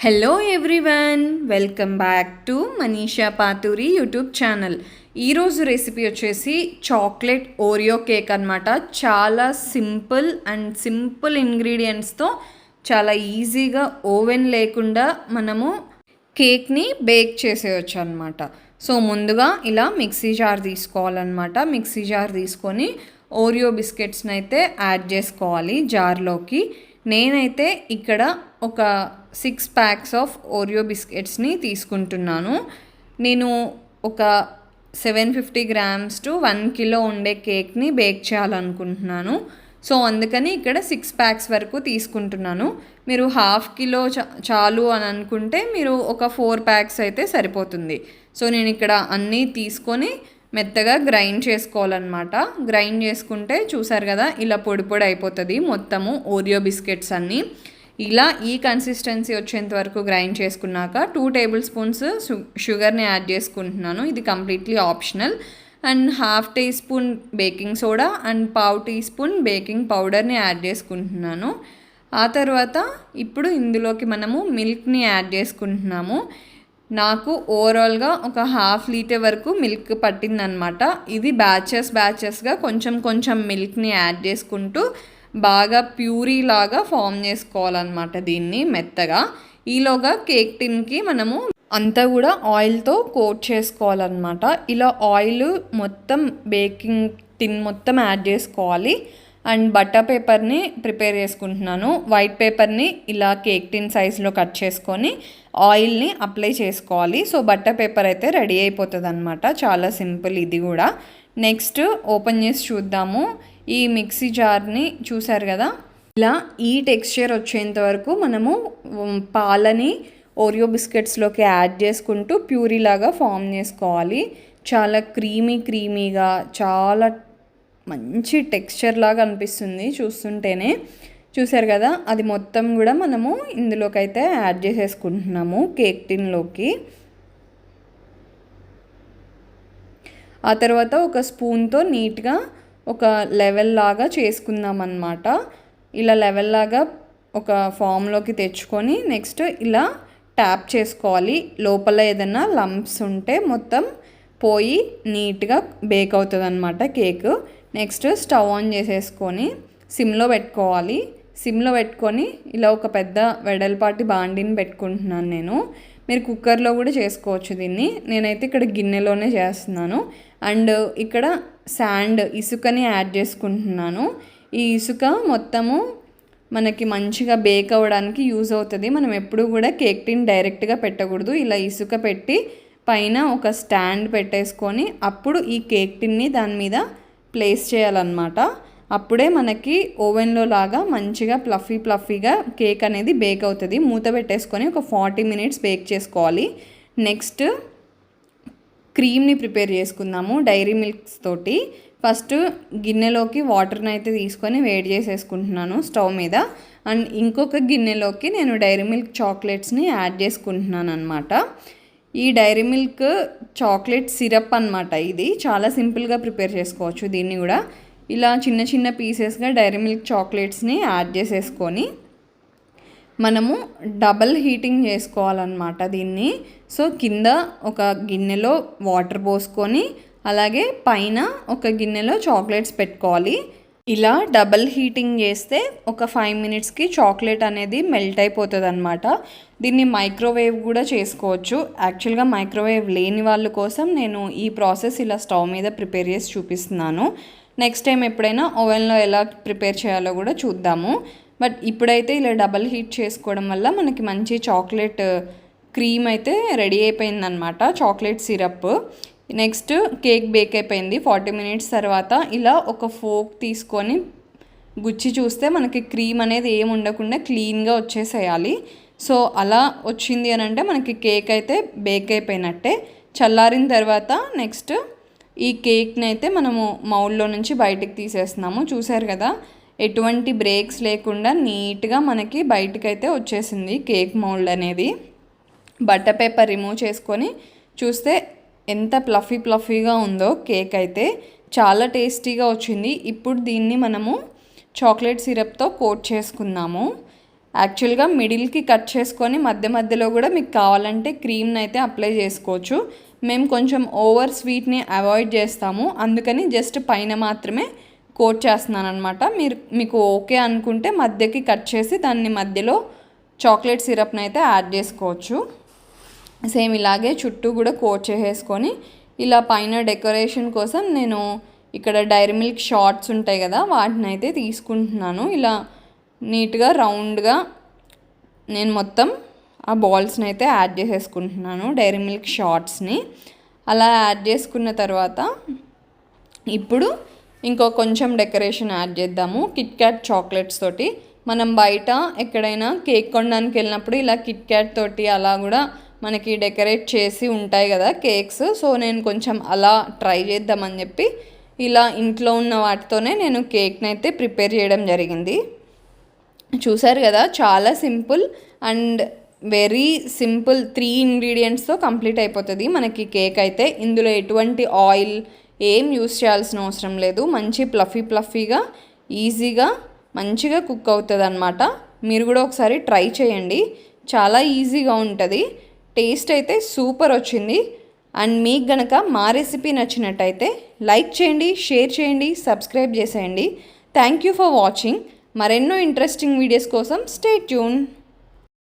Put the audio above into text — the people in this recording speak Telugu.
Hello everyone welcome back to Manisha Pathuri YouTube channel ఈరోజు రెసిపీ వచ్చేసి చాక్లెట్ ఓరియో కేక్ అనమాట చాలా సింపుల్ అండ్ సింపుల్ ఇంగ్రీడియంట్స్తో చాలా ఈజీగా ఓవెన్ లేకుండా మనము కేక్ని బేక్ చేసేయచ్చు అనమాట సో ముందుగా ఇలా మిక్సీ జార్ తీసుకోవాలన్నమాట. మిక్సీ జార్ తీసుకొని ఓరియో బిస్కెట్స్ని అయితే యాడ్ చేసుకోవాలి జార్లోకి. నేనైతే ఇక్కడ ఒక సిక్స్ ప్యాక్స్ ఆఫ్ ఓరియో బిస్కెట్స్ని తీసుకుంటున్నాను. నేను ఒక seven fifty grams to one kilo ఉండే కేక్ని బేక్ చేయాలనుకుంటున్నాను. సో అందుకని ఇక్కడ సిక్స్ ప్యాక్స్ వరకు తీసుకుంటున్నాను. మీరు హాఫ్ కిలో చా చాలు అని అనుకుంటే మీరు ఒక ఫోర్ ప్యాక్స్ అయితే సరిపోతుంది. సో నేను ఇక్కడ అన్నీ తీసుకొని మెత్తగా గ్రైండ్ చేసుకోవాలన్నమాట. గ్రైండ్ చేసుకుంటే చూసారు కదా ఇలా పొడి పొడి అయిపోతుంది మొత్తము ఓరియో బిస్కెట్స్ అన్నీ. ఇలా ఈ కన్సిస్టెన్సీ వచ్చేంత వరకు గ్రైండ్ చేసుకున్నాక టూ టేబుల్ స్పూన్స్ షుగర్ని యాడ్ చేసుకుంటున్నాను. ఇది completely optional and half teaspoon baking soda and పావు టీ స్పూన్ బేకింగ్ పౌడర్ని యాడ్ చేసుకుంటున్నాను. ఆ తర్వాత ఇప్పుడు ఇందులోకి మనము మిల్క్ని యాడ్ చేసుకుంటున్నాము. నాకు ఓవరాల్గా ఒక హాఫ్ లీటర్ వరకు మిల్క్ పట్టిందనమాట ఇది బ్యాచెస్ బ్యాచెస్గా కొంచెం కొంచెం మిల్క్ని యాడ్ చేసుకుంటూ బాగా ప్యూరీ లాగా ఫామ్ చేసుకోవాలన్నమాట దీన్ని మెత్తగా. ఈలోగా కేక్ టిన్కి మనము అంతా కూడా ఆయిల్తో కోట్ చేసుకోవాలన్నమాట. ఇలా ఆయిల్ మొత్తం బేకింగ్ టిన్ మొత్తం యాడ్ చేసుకోవాలి. అండ్ బటర్ పేపర్ని ప్రిపేర్ చేసుకుంటున్నాను. వైట్ పేపర్ని ఇలా కేక్ టిన్ సైజులో కట్ చేసుకొని ఆయిల్ని అప్లై చేసుకోవాలి. సో బటర్ పేపర్ అయితే రెడీ అయిపోతుంది అనమాట చాలా సింపుల్ ఇది కూడా. నెక్స్ట్ ఓపెన్ చేసి చూద్దాము. ఈ మిక్సీ జార్ని చూసారు కదా? ఇలా ఈ టెక్స్చర్ వచ్చేంత వరకు మనము పాలని ఓరియో బిస్కెట్స్లోకి యాడ్ చేసుకుంటూ ప్యూరీ లాగా ఫామ్ చేసుకోవాలి. చాలా క్రీమీ క్రీమీగా చాలా మంచి టెక్స్చర్ లాగా అనిపిస్తుంది చూస్తుంటేనే. చూసారు కదా? అది మొత్తం కూడా మనము ఇందులోకైతే యాడ్ చేసేసుకుంటున్నాము కేక్ టిన్లోకి. ఆ తర్వాత ఒక స్పూన్తో నీట్గా ఒక లెవెల్ లాగా చేసుకుందాం అన్నమాట ఇలా లెవెల్ లాగా ఒక ఫామ్లోకి తెచ్చుకొని నెక్స్ట్ ఇలా ట్యాప్ చేసుకోవాలి. లోపల ఏదైనా లంప్స్ ఉంటే మొత్తం పోయి నీట్గా బేక్ అవుతుంది అనమాట కేక్ నెక్స్ట్ స్టవ్ ఆన్ చేసేసుకొని సిమ్లో పెట్టుకోవాలి. సిమ్లో పెట్టుకొని ఇలా ఒక పెద్ద వెడల్పాటి బాండిని పెట్టుకుంటున్నాను నేను. మీరు కుక్కర్లో కూడా చేసుకోవచ్చు దీన్ని. నేనైతే ఇక్కడ గిన్నెలోనే చేస్తున్నాను. అండ్ ఇక్కడ శాండ్ ఇసుకని యాడ్ చేసుకుంటున్నాను. ఈ ఇసుక మొత్తము మనకి మంచిగా బేక్ అవ్వడానికి యూజ్ అవుతుంది. మనం ఎప్పుడు కూడా కేక్ టిన్ డైరెక్ట్గా పెట్టకూడదు. ఇలా ఇసుక పెట్టి పైన ఒక స్టాండ్ పెట్టేసుకొని అప్పుడు ఈ కేక్ టిన్ని దాని మీద ప్లేస్ చేయాలన్నమాట. అప్పుడే మనకి ఓవెన్లో లాగా మంచిగా ప్లఫీ ప్లఫీగా కేక్ అనేది బేక్ అవుతుంది. మూత పెట్టేసుకొని ఒక ఫార్టీ మినిట్స్ బేక్ చేసుకోవాలి. నెక్స్ట్ క్రీమ్ని ప్రిపేర్ చేసుకుందాము డైరీ మిల్క్స్ తోటి. ఫస్ట్ గిన్నెలోకి వాటర్ని అయితే తీసుకొని వేడి చేసేసుకుంటున్నాను స్టవ్ మీద. అండ్ ఇంకొక గిన్నెలోకి నేను డైరీ మిల్క్ చాక్లెట్స్ని యాడ్ చేసుకుంటున్నాను అనమాట ఈ డైరీ మిల్క్ చాక్లెట్ సిరప్ అనమాట ఇది. చాలా సింపుల్గా ప్రిపేర్ చేసుకోవచ్చు దీన్ని కూడా. ఇలా చిన్న చిన్న పీసెస్గా డైరీ మిల్క్ చాక్లెట్స్ని యాడ్ చేసేసుకొని మనము డబల్ హీటింగ్ చేసుకోవాలన్నమాట దీన్ని. సో కింద ఒక గిన్నెలో వాటర్ పోసుకొని అలాగే పైన ఒక గిన్నెలో చాక్లెట్స్ పెట్టుకోవాలి. ఇలా డబల్ హీటింగ్ చేస్తే ఒక ఫైవ్ మినిట్స్కి చాక్లెట్ అనేది మెల్ట్ అయిపోతుంది అనమాట దీన్ని మైక్రోవేవ్ కూడా చేసుకోవచ్చు. యాక్చువల్గా మైక్రోవేవ్ లేని వాళ్ళ కోసం నేను ఈ ప్రాసెస్ ఇలా స్టవ్ మీద ప్రిపేర్ చేసి చూపిస్తున్నాను. నెక్స్ట్ టైం ఎప్పుడైనా ఓవెన్లో ఎలా ప్రిపేర్ చేయాలో కూడా చూద్దాము. బట్ ఇప్పుడైతే ఇలా డబల్ హీట్ చేసుకోవడం వల్ల మనకి మంచి చాక్లెట్ క్రీమ్ అయితే రెడీ అయిపోయిందనమాట chocolate syrup next cake bake అయిపోయింది. ఫార్టీ మినిట్స్ తర్వాత ఇలా ఒక ఫోక్ తీసుకొని గుచ్చి చూస్తే మనకి క్రీమ్ అనేది ఏం ఉండకుండా క్లీన్గా వచ్చేసేయాలి. సో అలా వచ్చింది అని అంటే మనకి కేక్ అయితే బేక్ అయిపోయినట్టే. చల్లారిన తర్వాత నెక్స్ట్ ఈ కేక్ని అయితే మనము మౌల్లో నుంచి బయటకు తీసేస్తున్నాము. చూసారు కదా? ఎటువంటి బ్రేక్స్ లేకుండా నీట్గా మనకి బయటకైతే వచ్చేసింది కేక్ మౌల్డ్ అనేది. బట్టర్ పేపర్ రిమూవ్ చేసుకొని చూస్తే ఎంత ప్లఫీ ప్లఫీగా ఉందో కేక్ అయితే. చాలా టేస్టీగా వచ్చింది. ఇప్పుడు దీన్ని మనము చాక్లెట్ సిరప్తో కోట్ చేసుకున్నాము యాక్చువల్గా మిడిల్కి కట్ చేసుకొని మధ్య మధ్యలో కూడా మీకు కావాలంటే క్రీమ్ని అయితే అప్లై చేసుకోవచ్చు. మేము కొంచెం ఓవర్ స్వీట్ని అవాయిడ్ చేస్తాము. అందుకని జస్ట్ పైన మాత్రమే కోట్ చేస్తున్నాను అనమాట మీరు మీకు ఓకే అనుకుంటే మధ్యకి కట్ చేసి దాన్ని మధ్యలో చాక్లెట్ సిరప్ని అయితే యాడ్ చేసుకోవచ్చు. సేమ్ ఇలాగే చుట్టూ కూడా కోట్ చేసేసుకొని ఇలా పైన డెకరేషన్ కోసం నేను ఇక్కడ డైరీ మిల్క్ షార్ట్స్ ఉంటాయి కదా వాటిని అయితే తీసుకుంటున్నాను. ఇలా నీట్గా రౌండ్గా నేను మొత్తం ఆ బాల్స్ని అయితే యాడ్ చేసేసుకుంటున్నాను డైరీ మిల్క్ షార్ట్స్ని అలా యాడ్ చేసుకున్న తర్వాత ఇప్పుడు ఇంకో కొంచెం డెకరేషన్ యాడ్ చేద్దాము కిట్ క్యాట్ చాక్లెట్స్ తోటి. మనం బయట ఎక్కడైనా కేక్ కొనడానికి వెళ్ళినప్పుడు ఇలా కిట్ క్యాట్ తోటి అలా కూడా మనకి డెకరేట్ చేసి ఉంటాయి కదా కేక్స్. సో నేను కొంచెం అలా ట్రై చేద్దామని చెప్పి ఇలా ఇంట్లో ఉన్న వాటితోనే నేను కేక్ని అయితే ప్రిపేర్ చేయడం జరిగింది. చూసారు కదా చాలా simple and very simple three ఇంగ్రీడియంట్స్తో కంప్లీట్ అయిపోతుంది. మనకి కేక్ అయితే ఇందులో ఎటువంటి ఆయిల్ ఏం యూస్ చేయాల్సిన అవసరం లేదు. మంచి ప్లఫీ ప్లఫీగా ఈజీగా మంచిగా కుక్ అవుతుంది అనమాట మీరు కూడా ఒకసారి ట్రై చేయండి. చాలా ఈజీగా ఉంటుంది. టేస్ట్ అయితే సూపర్ వచ్చింది. అండ్ మీకు గనక మా రెసిపీ నచ్చినట్టయితే లైక్ చేయండి షేర్ చేయండి సబ్స్క్రైబ్ చేసేయండి. థ్యాంక్ యూ ఫర్ వాచింగ్ మరెన్నో ఇంట్రెస్టింగ్ వీడియోస్ కోసం స్టే ట్యూన్